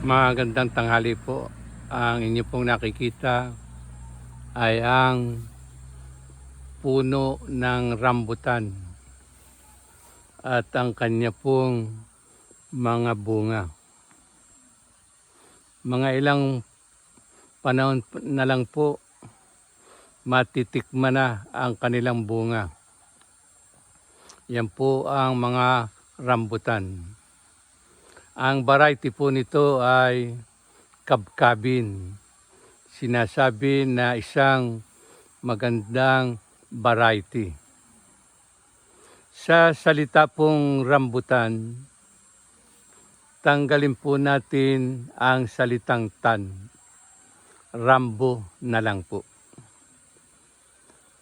Magandang tanghali po. Ang inyo pong nakikita ay ang puno ng rambutan at ang kanya pong mga bunga. Mga ilang panahon na lang po matitikman na ang kanilang bunga. Yan po ang mga rambutan. Ang variety po nito ay kabkabin. Sinasabi na isang magandang variety. Sa salita pong rambutan, tanggalin po natin ang salitang tan. Rambo na lang po.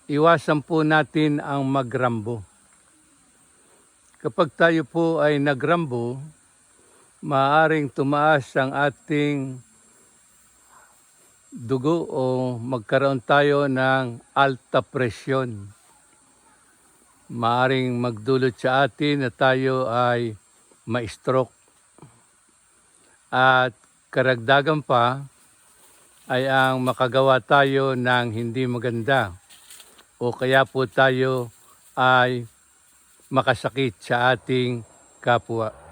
Iwasan po natin ang magrambo. Kapag tayo po ay nagrambo, maaring tumaas ang ating dugo o magkaroon tayo ng alta presyon. Maaring magdulot sa atin na tayo ay ma-stroke. At karagdagan pa ay ang makagawa tayo ng hindi maganda o kaya po tayo ay makasakit sa ating kapwa.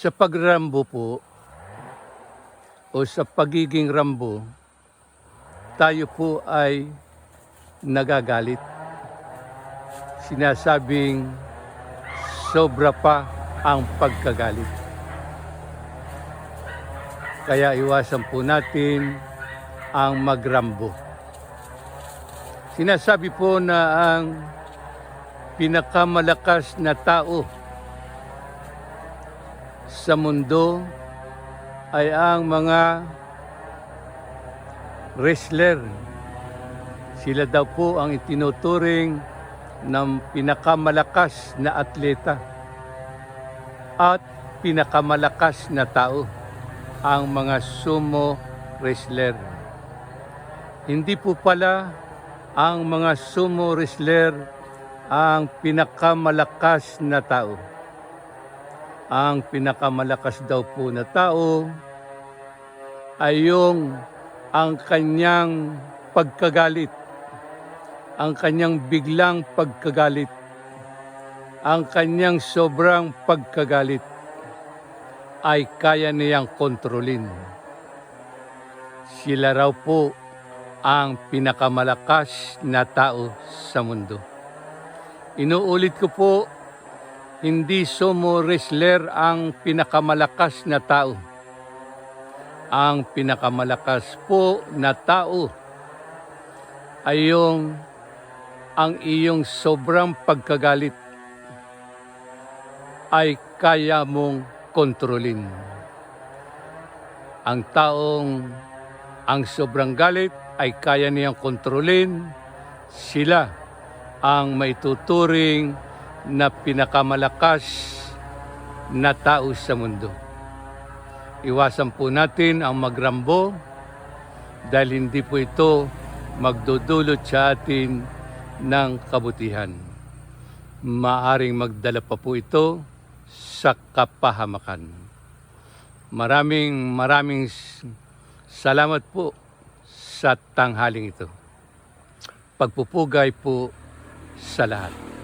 Sa pagrambo po, o sa pagiging rambo, tayo po ay nagagalit. Sinasabing sobra pa ang pagkagalit. Kaya iwasan po natin ang magrambo. Sinasabi po na ang pinakamalakas na tao sa mundo ay ang mga wrestler. Sila daw po ang itinuturing ng pinakamalakas na atleta at pinakamalakas na tao ang mga sumo wrestler. Hindi po pala ang mga sumo wrestler ang pinakamalakas na tao ang pinakamalakas daw po na tao ay yung ang kanyang pagkagalit, ang kanyang biglang pagkagalit, ang kanyang sobrang pagkagalit ay kaya niyang kontrolin. Sila raw po ang pinakamalakas na tao sa mundo. Inuulit ko po hindi sumo wrestler ang pinakamalakas na tao. Ang pinakamalakas po na tao ay yung ang iyong sobrang pagkagalit ay kaya mong kontrolin. Ang taong ang sobrang galit ay kaya niyang kontrolin, sila ang maituturing na pinakamalakas na tao sa mundo. Iwasan po natin ang magrambo dahil hindi po ito magdudulot sa atin ng kabutihan. Maaring magdala pa po ito sa kapahamakan. Maraming maraming salamat po sa tanghaling ito. Pagpupugay po sa lahat.